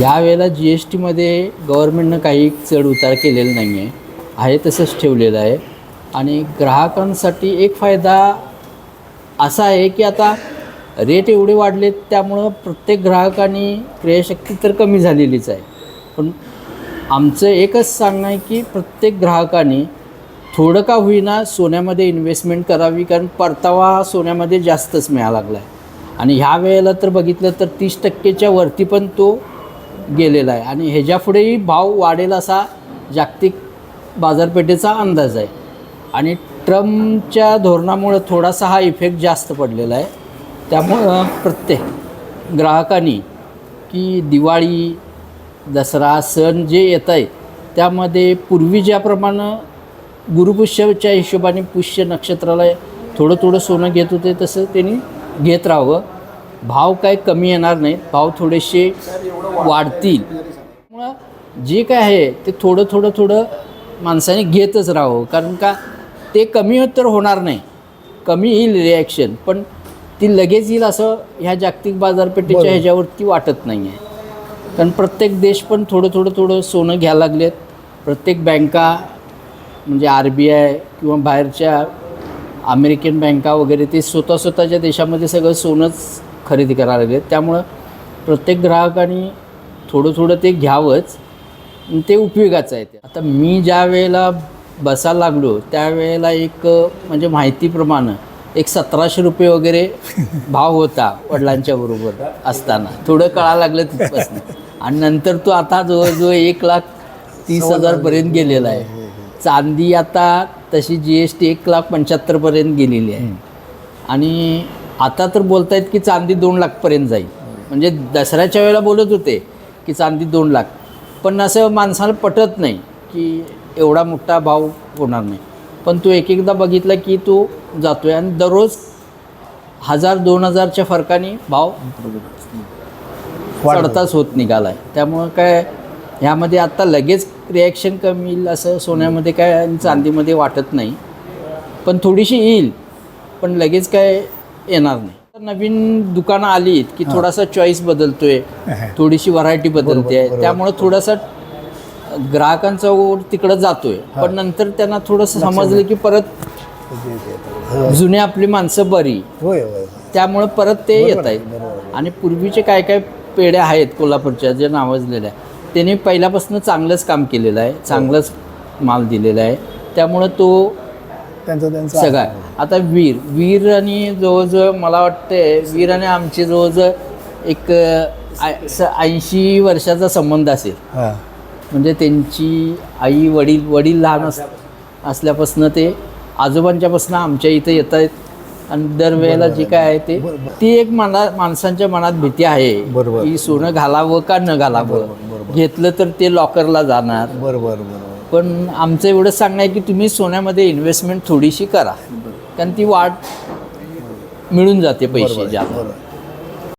यावेळेला G S टीमध्ये गव्हर्नमेंटनं काही चढ उतार केलेला नाही आहे आहे तसंच ठेवलेलं आहे. आणि ग्राहकांसाठी एक फायदा असा आहे की आता रेट एवढे वाढलेत त्यामुळं प्रत्येक ग्राहकांनी क्रयशक्ती तर कमी झालेलीच आहे. पण आमचं एकच सांगणं आहे की प्रत्येक ग्राहकाने थोडं का होईना सोन्यामध्ये इन्व्हेस्टमेंट करावी कारण परतावा सोन्यामध्ये जास्तच मिळायला लागला आहे आणि ह्या वेळेला तर बघितलं तर तीस टक्केच्या वरती पण तो गेलेला आहे. आणि ह्याच्यापुढेही भाव वाढेल असा जागतिक बाजारपेठेचा अंदाज आहे. आणि ट्रम्पच्या धोरणामुळं थोडासा हा इफेक्ट जास्त पडलेला आहे. त्यामुळं प्रत्येक ग्राहकांनी की दिवाळी दसरा सण जे येत आहेत त्यामध्ये पूर्वी ज्याप्रमाणे गुरुपुष्यच्या हिशोबाने पुष्य नक्षत्राला थोडं थोडं सोनं घेत होते तसं त्यांनी घेत राहावं. भाव काय कमी येणार नाहीत भाव थोडेसे वाढतील. त्यामुळं जे काय आहे ते थोडं थोडं थोडं माणसाने घेतच राहावं. कारण का ते कमी तर होणार नाही. कमी येईल रिॲक्शन पण ती लगेच येईल असं ह्या जागतिक बाजारपेठेच्या ह्याच्यावरती वाटत नाही आहे कारण प्रत्येक देश पण थोडं थोडं थोडं सोनं घ्यायला लागलेत. प्रत्येक बँका म्हणजे आर बी आय किंवा बाहेरच्या अमेरिकन बँका वगैरे ते स्वतः स्वतःच्या देशामध्ये सगळं सोनंच खरेदी करायला लागलेत. त्यामुळं प्रत्येक ग्राहकाने थोडं थोडं ते घ्यावंच. ते उपयोगाचं आहे ते. आता मी ज्या वेळेला बसायला लागलो त्यावेळेला एक म्हणजे माहितीप्रमाणे एक सतराशे रुपये वगैरे भाव होता वडिलांच्या बरोबर असताना. थोडं कळायला लागलं तिथपासून. आणि नंतर तो आता जवळजवळ एक लाख तीस हजारपर्यंत गेलेला आहे. चांदी आता तशी जी एस टी एक लाख पंच्याहत्तरपर्यंत गेलेली आहे. आणि आता तर बोलतायत की चांदी दोन लाखपर्यंत जाईल. म्हणजे दसऱ्याच्या वेळेला बोलत होते. की चांदी दोन लाख. पण असं माणसाला पटत नाही की एवढा मोठा भाव होणार नाही. पण तो एक एकदा बघितला की तो जातो आहे आणि दररोज हजार दोन हजारच्या फरकाने भाव चढताच होत निघाला आहे त्यामुळं काय ह्यामध्ये आत्ता लगेच रिॲक्शन कमी येईल असं सोन्यामध्ये काय आणि चांदीमध्ये वाटत नाही. पण थोडीशी येईल पण लगेच काय येणार नाही. नवीन दुकानं आली की थोडासा चॉईस बदलतोय थोडीशी व्हरायटी बदलते आहे. त्यामुळं थोडासा ग्राहकांचा ओढ तिकडं जातोय. पण नंतर त्यांना थोडंसं समजलं की परत जुने आपली माणसं बरी. त्यामुळं परत ते येत आहेत. आणि पूर्वीचे काय काय पेढ्या आहेत कोल्हापूरच्या जे नावाजलेल्या त्याने पहिल्यापासून चांगलंच काम केलेलं आहे चांगलंच माल दिलेला आहे. त्यामुळं तो त्यांचं त्यांचं सगळा. आता वीर वीर आणि जवळजवळ मला वाटतंय वीर आणि आमचे जवळजवळ एक ऐंशी वर्षाचा संबंध असेल. म्हणजे त्यांची आई वडील वडील लहान अस असल्यापासून ते आजोबांच्यापासून आमच्या इथं येत आहेत आणि दरवेळेला जे काय आहे ते ती एक मना माणसांच्या मनात भीती आहे. बरोबर. की सोनं घालावं का न घालावं? घेतलं तर ते लॉकरला जाणार. बरोबर बरोबर. पण आमचं एवढं सांगणं आहे की तुम्ही सोन्यामध्ये इन्व्हेस्टमेंट थोडीशी करा. कारण ती वाढ मिळून जाते पैसे जास्त